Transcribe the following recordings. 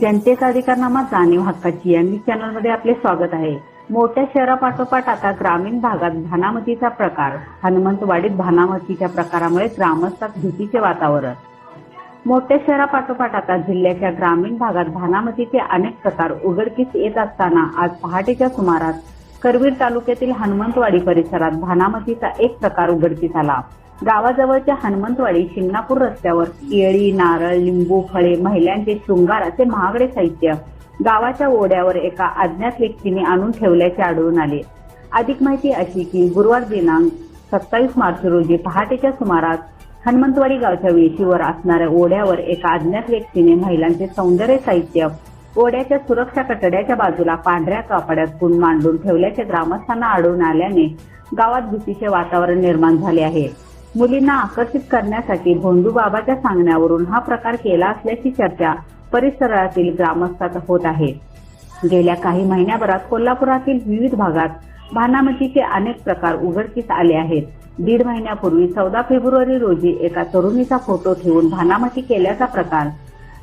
जनतेचा अधिकारनामा जाणीव हक्काची या न्यूज चॅनलमध्ये आपले स्वागत आहे. मोठ्या शहरापाठोपाठ आता ग्रामीण भागात भानामतीचा प्रकार हनुमंतवाडीत भानामतीच्या प्रकारामुळे ग्रामस्थात भीतीचे वातावरण. मोठ्या शहरापाठोपाठ आता जिल्ह्याच्या ग्रामीण भागात भानामतीचे अनेक प्रकार उघडकीस येत असताना आज पहाटेच्या सुमारास करवीर तालुक्यातील हनुमंतवाडी परिसरात भानामतीचा एक प्रकार उघडकीस आला. गावाजवळच्या हनुमंतवाडी शिंगणापूर रस्त्यावर केळी नारळ लिंबू फळे महिलांचे शृंगार असे महागडे साहित्य गावाच्या ओढ्यावर एका अज्ञात व्यक्तीने आणून ठेवल्याचे आढळून आले. अधिक माहिती अशी की गुरुवार दिनांक सत्तावीस मार्च रोजी पहाटेच्या सुमारास हनुमंतवाडी गावच्या वेशीवर असणाऱ्या ओढ्यावर एका अज्ञात व्यक्तीने महिलांचे सौंदर्य साहित्य ओढ्याच्या सुरक्षा कटड्याच्या बाजूला पांढऱ्या कापड्यात गुण मांडून ठेवल्याचे ग्रामस्थांना आढळून आल्याने गावात भीतीचे वातावरण निर्माण झाले आहे. मुलींना आकर्षित करण्यासाठी भोंदू बाबाच्या सांगण्यावरून हा प्रकार केला असल्याची चर्चा परिसरातील ग्रामस्थात होत आहे. गेल्या काही महिन्याभरात कोल्हापुरातील विविध भागात भानामतीचे अनेक प्रकार उघडकीस आले आहेत. दीड महिन्यापूर्वी चौदा फेब्रुवारी रोजी एका तरुणीचा फोटो ठेवून भानामती केल्याचा प्रकार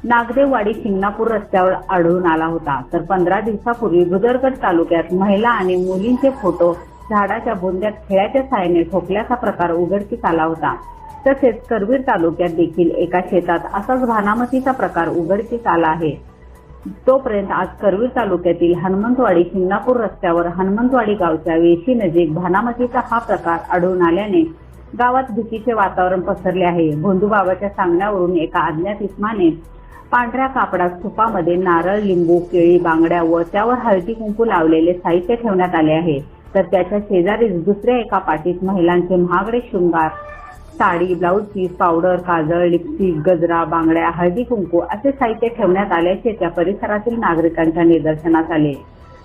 नागदेववाडी शिंगणापूर रस्त्यावर आढळून आला होता. तर पंधरा दिवसापूर्वी भुदरगड तालुक्यात महिला आणि मुलींचे फोटो झाडाच्या बोंद्यात खेळाच्या साहाय्याने ठोकल्याचा प्रकार उघडकीस आला होता. तसेच करवीर तालुक्यात देखील एका शेतात असाच भानामतीचा प्रकार उघडकीस आला आहे. तोपर्यंत आज करवीर तालुक्यातील हनुमंतवाडी शिंगणापूर रस्त्यावर हनुमंतवाडी गावच्या वेशी नजीक भानामतीचा हा प्रकार आढळून आल्याने गावात भीतीचे वातावरण पसरले आहे. भोंदूबाबाच्या सांगण्यावरून एका अज्ञात इस्माने पांढऱ्या कापडात सुपामध्ये नारळ लिंबू केळी बांगड्या व त्यावर हळदी कुंकू लावलेले साहित्य ठेवण्यात आले आहे. तर त्याच्या शेजारीच दुसऱ्या एका पाठीत महिलांचे महागडे शृंगार साडी ब्लाऊज पीस पावडर काजळ लिपस्टिक गजरा बांगड्या हळदी कुंकू असे साहित्य ठेवण्यात आल्याचे त्या परिसरातील नागरिकांच्या निदर्शनास आले.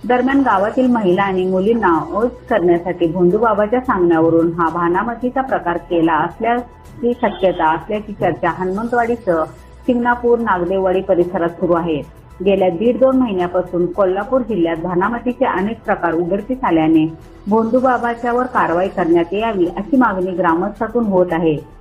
दरम्यान गावातील महिला आणि मुलींना ओझ करण्यासाठी भोंदूबाबाच्या सांगण्यावरून हा भानामतीचा प्रकार केला असल्याची शक्यता असल्याची चर्चा हनुमंतवाडीसह शिंगणापूर नागदेववाडी परिसरात सुरू आहे. गेल्या दीड दोन महिन्यापासून कोल्हापूर जिल्ह्यात भानामतीचे अनेक प्रकार उघडकीस आल्याने भोंदूबाबाच्यावर कारवाई करण्यात यावी अशी मागणी ग्रामस्थातून होत आहे.